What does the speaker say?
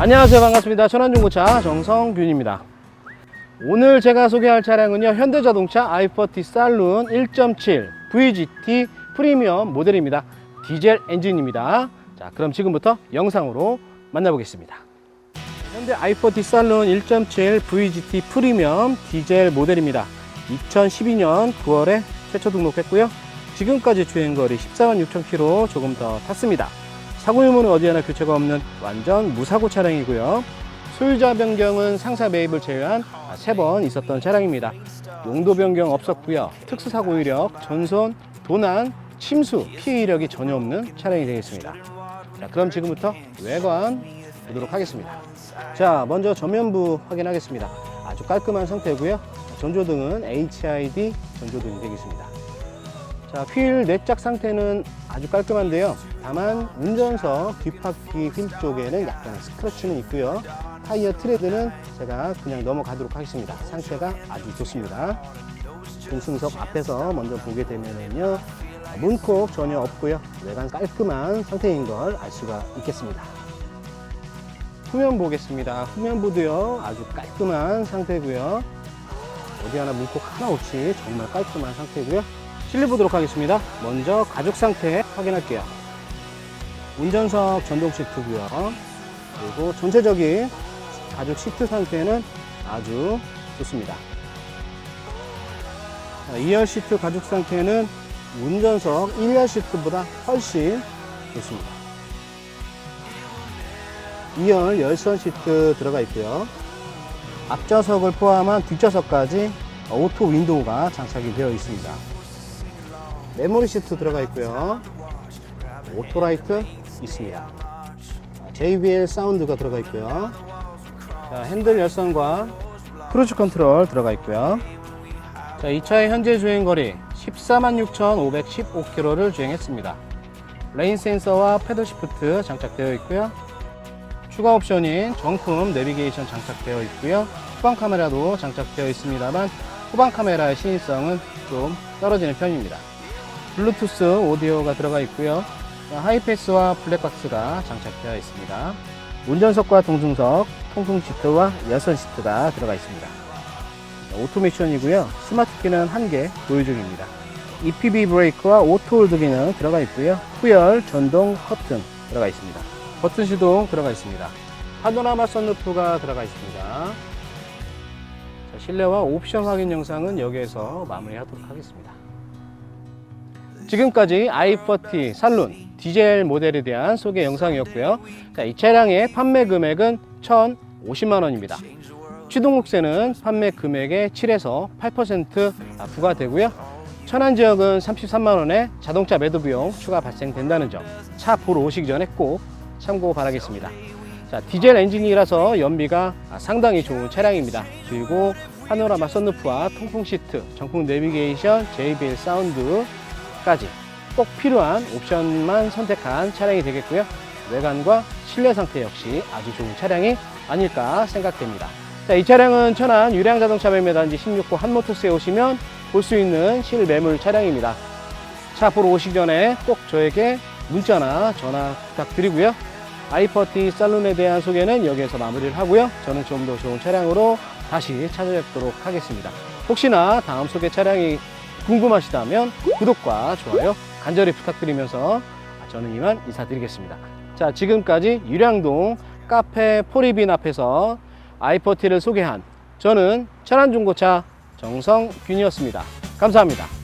안녕하세요. 반갑습니다. 천안중고차 정성균입니다. 오늘 제가 소개할 차량은요. 현대자동차 i40 살룬 1.7 VGT 프리미엄 모델입니다. 디젤 엔진입니다. 자 그럼 지금부터 영상으로 만나보겠습니다. 현대 i40 살룬 1.7 VGT 프리미엄 디젤 모델입니다. 2012년 9월에 최초 등록했고요. 지금까지 주행거리 14만 6천 킬로 조금 더 탔습니다 사고 유무는 어디 하나 교체가 없는 완전 무사고 차량이고요. 소유자 변경은 상사 매입을 제외한 3번 있었던 차량입니다. 용도 변경 없었고요. 특수 사고 이력, 전손, 도난, 침수, 피해 이력이 전혀 없는 차량이 되겠습니다. 자, 그럼 지금부터 외관 보도록 하겠습니다. 자, 먼저 전면부 확인하겠습니다. 아주 깔끔한 상태고요. 전조등은 HID 전조등이 되겠습니다. 자, 휠 내짝 상태는 아주 깔끔한데요. 다만 운전석 뒷바퀴 휠 쪽에는 약간의 스크래치는 있고요. 타이어 트레드는 제가 그냥 넘어가도록 하겠습니다. 상태가 아주 좋습니다. 중승석 앞에서 먼저 보게 되면은요. 문콕 전혀 없고요. 외관 깔끔한 상태인 걸 알 수가 있겠습니다. 후면 보겠습니다. 후면부도요. 아주 깔끔한 상태고요. 어디 하나 문콕 하나 없이 정말 깔끔한 상태고요. 실내 보도록 하겠습니다. 먼저 가죽 상태 확인할게요. 운전석 전동 시트고요. 그리고 전체적인 가죽 시트 상태는 아주 좋습니다. 자, 2열 시트 가죽 상태는 운전석 1열 시트보다 훨씬 좋습니다. 2열 열선 시트 들어가 있고요. 앞좌석을 포함한 뒷좌석까지 오토 윈도우가 장착이 되어 있습니다. 메모리 시트 들어가 있고요. 오토라이트 있습니다. JBL 사운드가 들어가 있고요. 자, 핸들 열선과 크루즈 컨트롤 들어가 있고요. 자, 이 차의 현재 주행 거리 146,515km를 주행했습니다. 레인 센서와 패드 시프트 장착되어 있고요. 추가 옵션인 정품 내비게이션 장착되어 있고요. 후방 카메라도 장착되어 있습니다만 후방 카메라의 신의성은 좀 떨어지는 편입니다. 블루투스 오디오가 들어가 있고요. 하이패스와 블랙박스가 장착되어 있습니다. 운전석과 동승석, 통풍 시트와 여선 시트가 들어가 있습니다. 오토메이션이고요. 스마트 키는 한 개 보유 중입니다. EPB 브레이크와 오토홀드 기능 들어가 있고요. 후열 전동 커튼 들어가 있습니다. 버튼 시동 들어가 있습니다. 파노라마 선루프가 들어가 있습니다. 자, 실내와 옵션 확인 영상은 여기에서 마무리하도록 하겠습니다. 지금까지 i40 살룬 디젤 모델에 대한 소개 영상이었고요. 자, 이 차량의 판매 금액은 1,050만 원입니다. 취등록세는 판매 금액의 7에서 8% 부과되고요. 천안 지역은 33만 원의 자동차 매도 비용 추가 발생된다는 점, 차 보러 오시기 전에 꼭 참고 바라겠습니다. 자, 디젤 엔진이라서 연비가 상당히 좋은 차량입니다. 그리고 파노라마 선루프와 통풍 시트, 정품 내비게이션, JBL 사운드, 까지 꼭 필요한 옵션만 선택한 차량이 되겠고요. 외관과 실내 상태 역시 아주 좋은 차량이 아닐까 생각됩니다. 자, 이 차량은 천안 유량 자동차 매매단지 16호 한모토스에 오시면 볼 수 있는 실매물 차량입니다. 차 보러 오시기 전에 꼭 저에게 문자나 전화 부탁드리고요. i40 살룬에 대한 소개는 여기에서 마무리를 하고요. 저는 좀 더 좋은 차량으로 다시 찾아뵙도록 하겠습니다. 혹시나 다음 소개 차량이 궁금하시다면 구독과 좋아요 간절히 부탁드리면서 저는 이만 인사드리겠습니다. 자, 지금까지 유량동 카페 포리빈 앞에서 i40를 소개한 저는 천안중고차 정성균이었습니다. 감사합니다.